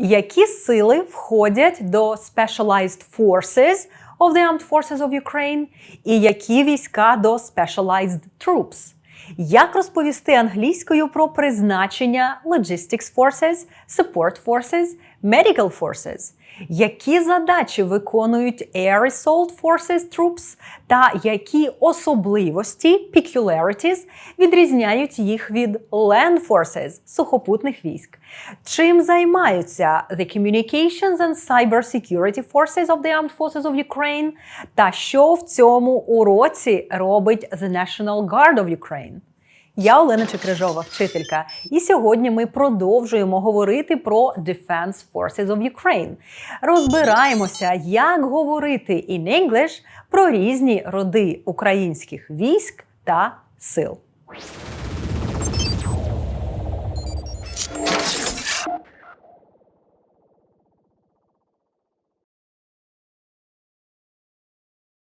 Які сили входять до Specialized Forces of the Armed Forces of Ukraine і які війська до Specialized Troops? Як розповісти англійською про призначення Logistics Forces, Support Forces, Medical Forces? Які задачі виконують Air Assault Forces Troops та які особливості peculiarities відрізняють їх від Land Forces сухопутних військ? Чим займаються The Communications and Cyber Security Forces of the Armed Forces of Ukraine? Та що в цьому уроці робить The National Guard of Ukraine? Я Олена Чекрижова, вчителька, і сьогодні ми продовжуємо говорити про Defense Forces of Ukraine. Розбираємося, як говорити in English про різні роди українських військ та сил.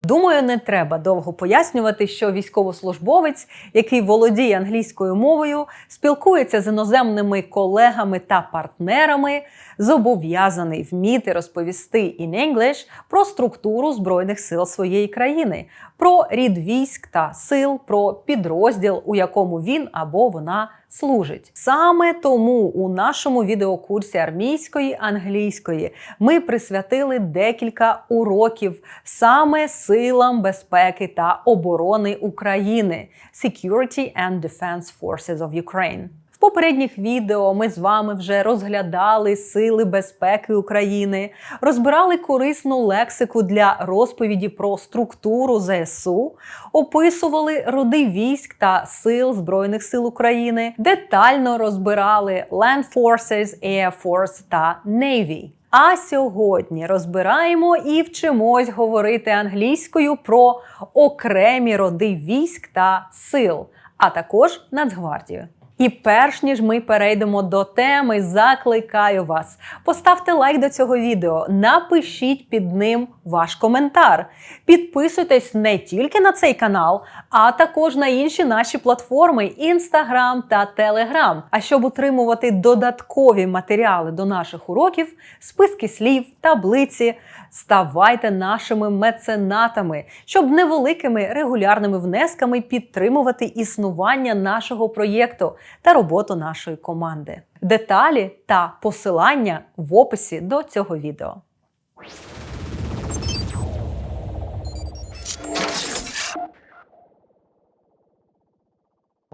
Думаю, не треба довго пояснювати, що військовослужбовець, який володіє англійською мовою, спілкується з іноземними колегами та партнерами, зобов'язаний вміти розповісти in English про структуру збройних сил своєї країни, про рід військ та сил, про підрозділ, у якому він або вона служить. Саме тому у нашому відеокурсі армійської англійської ми присвятили декілька уроків саме силам безпеки та оборони України Security and Defense Forces of Ukraine. В попередніх відео ми з вами вже розглядали сили безпеки України, розбирали корисну лексику для розповіді про структуру ЗСУ, описували роди військ та сил Збройних сил України, детально розбирали Land Forces, Air Force та Navy. А сьогодні розбираємо і вчимось говорити англійською про окремі роди військ та сил, а також Нацгвардію. І перш ніж ми перейдемо до теми, закликаю вас. Поставте лайк до цього відео, напишіть під ним ваш коментар. Підписуйтесь не тільки на цей канал, а також на інші наші платформи Instagram та Telegram. А щоб утримувати додаткові матеріали до наших уроків, списки слів, таблиці, ставайте нашими меценатами, щоб невеликими регулярними внесками підтримувати існування нашого проєкту та роботу нашої команди. Деталі та посилання в описі до цього відео.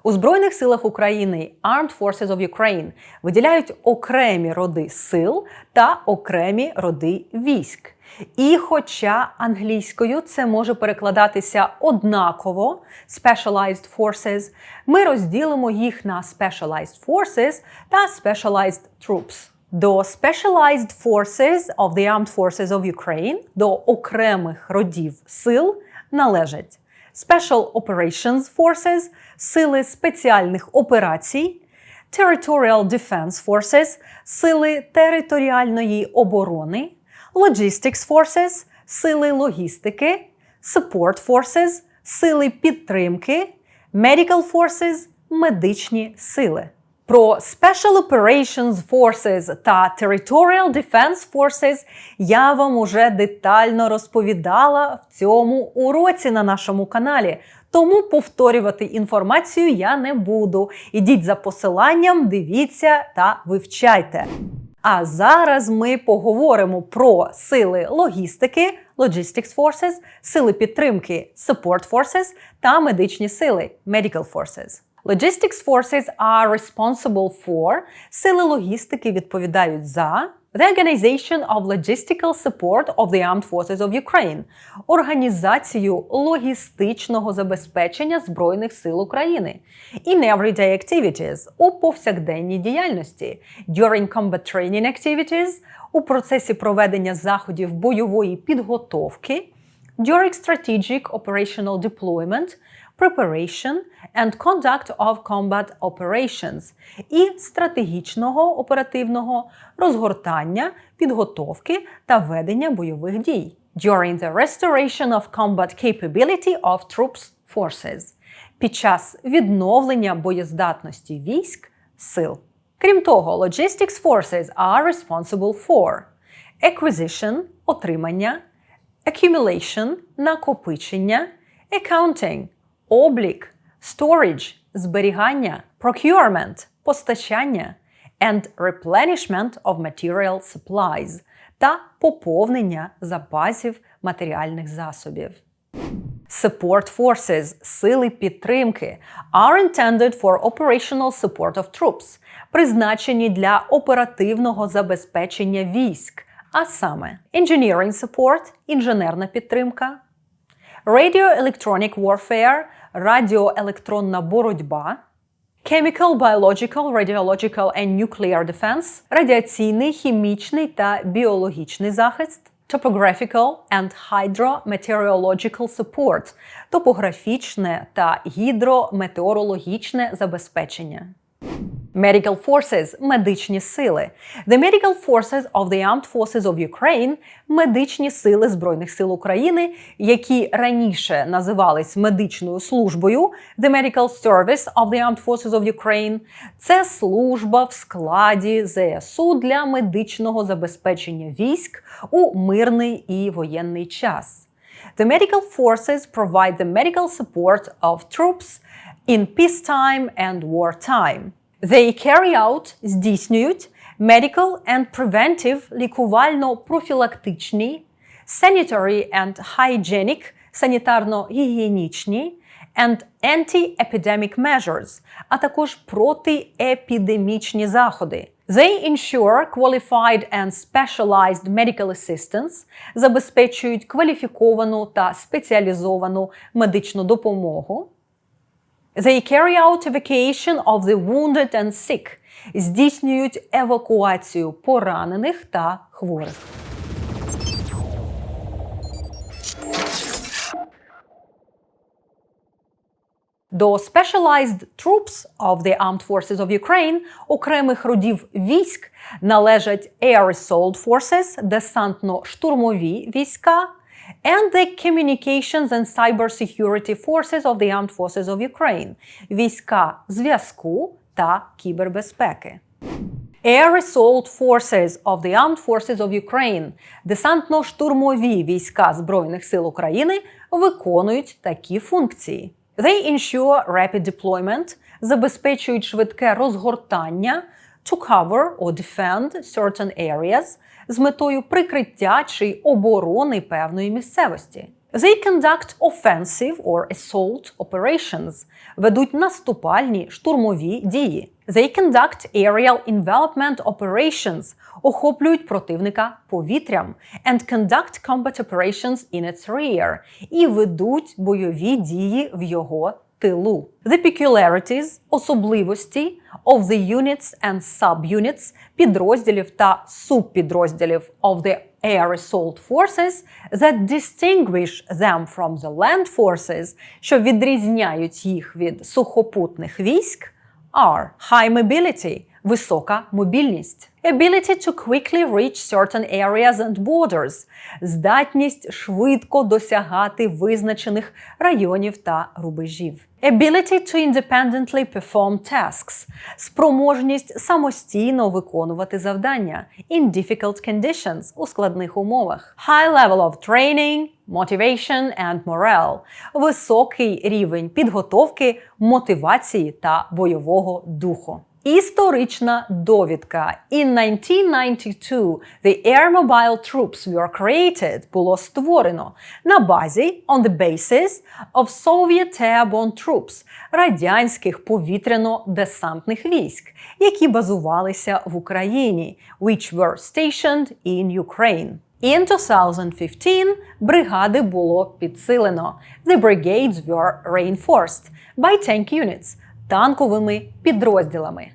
У Збройних силах України Armed Forces of Ukraine виділяють окремі роди сил та окремі роди військ. І хоча англійською це може перекладатися однаково Specialized Forces, ми розділимо їх на Specialized Forces та Specialized Troops. До Specialized Forces of the Armed Forces of Ukraine, до окремих родів сил належать Special Operations Forces – сили спеціальних операцій, Territorial Defense Forces – сили територіальної оборони, Logistics Forces – сили логістики, Support Forces – сили підтримки, Medical Forces – медичні сили. Про Special Operations Forces та Territorial Defense Forces я вам уже детально розповідала в цьому уроці на нашому каналі. Тому повторювати інформацію я не буду. Ідіть за посиланням, дивіться та вивчайте. А зараз ми поговоримо про сили логістики Logistics Forces, сили підтримки Support Forces та медичні сили Medical Forces. Logistics Forces are responsible for сили логістики відповідають за The Organization of Logistical Support of the Armed Forces of Ukraine – організацію логістичного забезпечення Збройних сил України in everyday activities – у повсякденній діяльності during combat training activities – у процесі проведення заходів бойової підготовки during strategic operational deployment – preparation and conduct of combat operations і стратегічного оперативного розгортання, підготовки та ведення бойових дій. During the restoration of combat capability of troops forces. Під час відновлення боєздатності військ сил. Крім того, logistics forces are responsible for acquisition – отримання, accumulation – накопичення, accounting – облік, storage – зберігання, procurement – постачання, and replenishment of material supplies та поповнення запасів матеріальних засобів. Support forces – сили підтримки are intended for operational support of troops, призначені для оперативного забезпечення військ, а саме engineering support – інженерна підтримка, radio electronic warfare – радіоелектронна боротьба, Chemical, biological, radiological and nuclear defense – радіаційний, хімічний та біологічний захист, topographical and hydrometeorological support – топографічне та гідрометеорологічне забезпечення. Medical Forces – медичні сили. The Medical Forces of the Armed Forces of Ukraine – медичні сили Збройних сил України, які раніше називались медичною службою The Medical Service of the Armed Forces of Ukraine – це служба в складі ЗСУ для медичного забезпечення військ у мирний і воєнний час. The medical forces provide the medical support of troops in peacetime and wartime. They carry out, здійснюють medical and preventive лікувально-профілактичні, sanitary and hygienic санітарно-гігієнічні and anti-epidemic measures, а також протиепідемічні заходи. They ensure qualified and specialized medical assistance, забезпечують кваліфіковану та спеціалізовану медичну допомогу. They carry out evacuation of the wounded and sick, здійснюють евакуацію поранених та хворих. До Specialized Troops of the Armed Forces of Ukraine окремих родів військ належать Air Assault Forces – десантно-штурмові війська, and the Communications and Cybersecurity Forces of the Armed Forces of Ukraine – війська зв'язку та кібербезпеки. Air Assault Forces of the Armed Forces of Ukraine – десантно-штурмові війська Збройних сил України виконують такі функції. They ensure rapid deployment, забезпечують швидке розгортання to cover or defend certain areas з метою прикриття чи оборони певної місцевості. They conduct offensive or assault operations, ведуть наступальні штурмові дії. They conduct aerial envelopment operations, охоплюють противника повітрям, and conduct combat operations in its rear, і ведуть бойові дії в його тилу. The peculiarities – особливості of the units and subunits – підрозділів та субпідрозділів of the air assault forces that distinguish them from the land forces, що відрізняють їх від сухопутних військ, are high mobility – висока мобільність, ability to quickly reach certain areas and borders – здатність швидко досягати визначених районів та рубежів. Ability to independently perform tasks – спроможність самостійно виконувати завдання in difficult conditions – у складних умовах. High level of training, motivation and morale – високий рівень підготовки, мотивації та бойового духу. Історична довідка. In 1992 the Air Mobile Troops were created було створено на базі on the basis of Soviet Airborne Troops радянських повітряно-десантних військ, які базувалися в Україні, which were stationed in Ukraine. In 2015 бригади було підсилено. The brigades were reinforced by tank units – танковими підрозділами.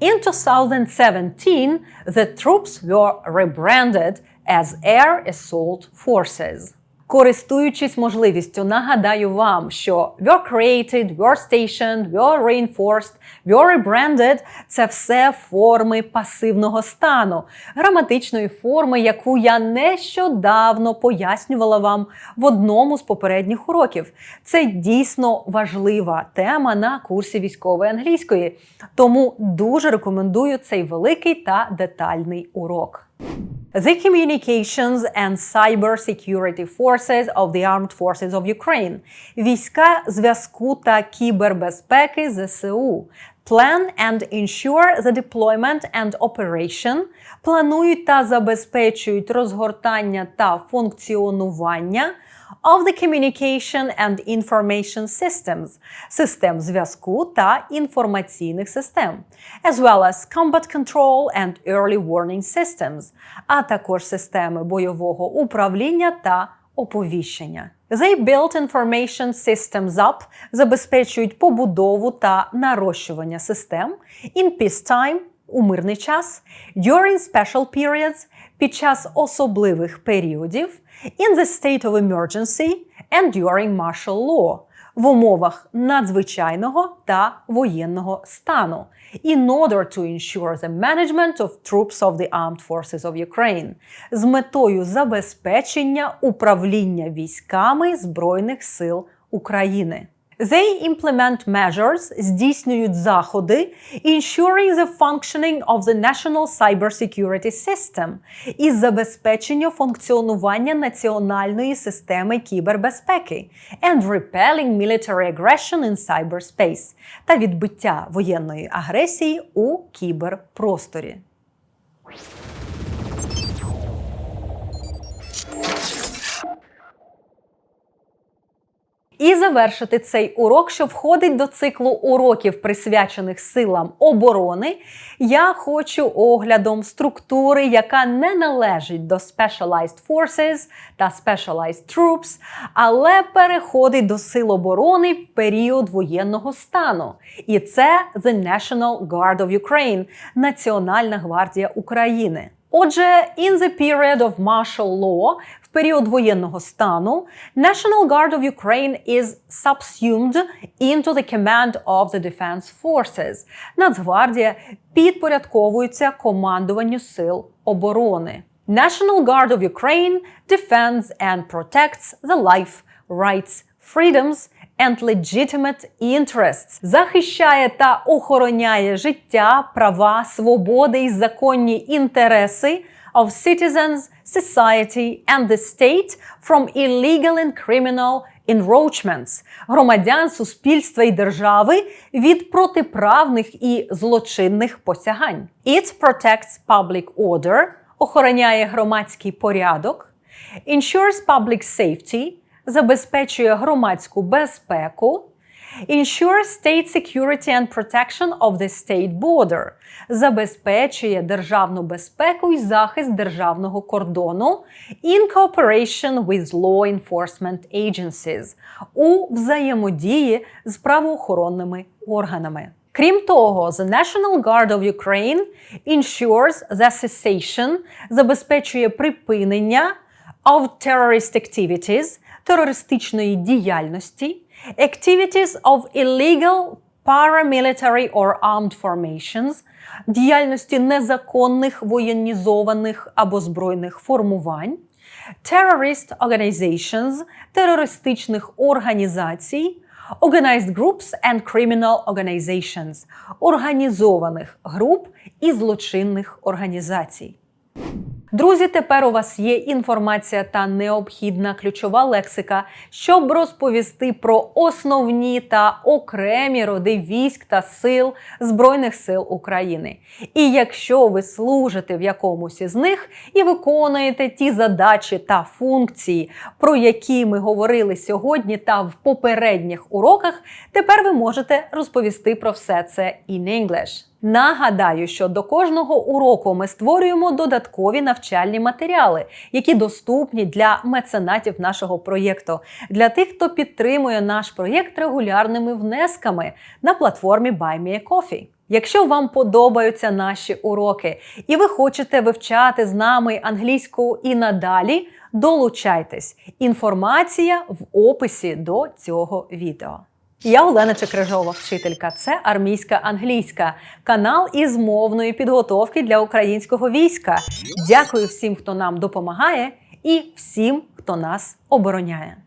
In 2017, the troops were rebranded as Air Assault Forces. Користуючись можливістю, нагадаю вам, що you're created, you're stationed, you're reinforced, you're rebranded – це все форми пасивного стану, граматичної форми, яку я нещодавно пояснювала вам в одному з попередніх уроків. Це дійсно важлива тема на курсі військової англійської, тому дуже рекомендую цей великий та детальний урок. The Communications and Cyber Security Forces of the Armed Forces of Ukraine – війська зв'язку та кібербезпеки ЗСУ. Plan and ensure the deployment and operation – планують та забезпечують розгортання та функціонування of the communication and information systems – систем зв'язку та інформаційних систем, as well as combat control and early warning systems, а також системи бойового управління та оповіщення. They built information systems up, забезпечують побудову та нарощування систем in peacetime – у мирний час, during special periods – під час особливих періодів, in the state of emergency and during martial law – в умовах надзвичайного та воєнного стану in order to ensure the management of troops of the armed forces of Ukraine з метою забезпечення управління військами Збройних сил України. They implement measures, здійснюють заходи, ensuring the functioning of the national cybersecurity system із забезпечення функціонування національної системи кібербезпеки and repelling military aggression in cyberspace та відбиття воєнної агресії у кіберпросторі. І завершити цей урок, що входить до циклу уроків, присвячених силам оборони, я хочу оглядом структури, яка не належить до Specialized Forces та Specialized Troops, але переходить до сил оборони в період воєнного стану. І це The National Guard of Ukraine – Національна гвардія України. Отже, in the period of martial law, період воєнного стану, National Guard of Ukraine is subsumed into the command of the Defense Forces. Нацгвардія підпорядковується командуванню сил оборони. National Guard of Ukraine defends and protects the life, rights, freedoms and legitimate interests. Захищає та охороняє життя, права, свободи і законні інтереси of citizens, society and the state from illegal and criminal encroachments – громадян, суспільства і держави від протиправних і злочинних посягань. It protects public order – охороняє громадський порядок, ensures public safety – забезпечує громадську безпеку, ensure state security and protection of the state border, забезпечує державну безпеку і захист державного кордону in cooperation with law enforcement agencies у взаємодії з правоохоронними органами. Крім того, the National Guard of Ukraine ensures the cessation, забезпечує припинення of terrorist activities, терористичної діяльності, activities of illegal paramilitary or armed formations, діяльності незаконних воєнізованих або збройних формувань, terrorist organizations, терористичних організацій, organized groups and criminal organizations, організованих груп і злочинних організацій. Друзі, тепер у вас є інформація та необхідна ключова лексика, щоб розповісти про основні та окремі роди військ та сил Збройних сил України. І якщо ви служите в якомусь із них і виконуєте ті задачі та функції, про які ми говорили сьогодні та в попередніх уроках, тепер ви можете розповісти про все це in English. Нагадаю, що до кожного уроку ми створюємо додаткові навчальні матеріали, які доступні для меценатів нашого проєкту, для тих, хто підтримує наш проєкт регулярними внесками на платформі BuyMeACoffee. Якщо вам подобаються наші уроки і ви хочете вивчати з нами англійську і надалі, долучайтесь. Інформація в описі до цього відео. Я Олена Чекрижова, вчителька. Це армійська англійська, канал із мовної підготовки для українського війська. Дякую всім, хто нам допомагає, і всім, хто нас обороняє.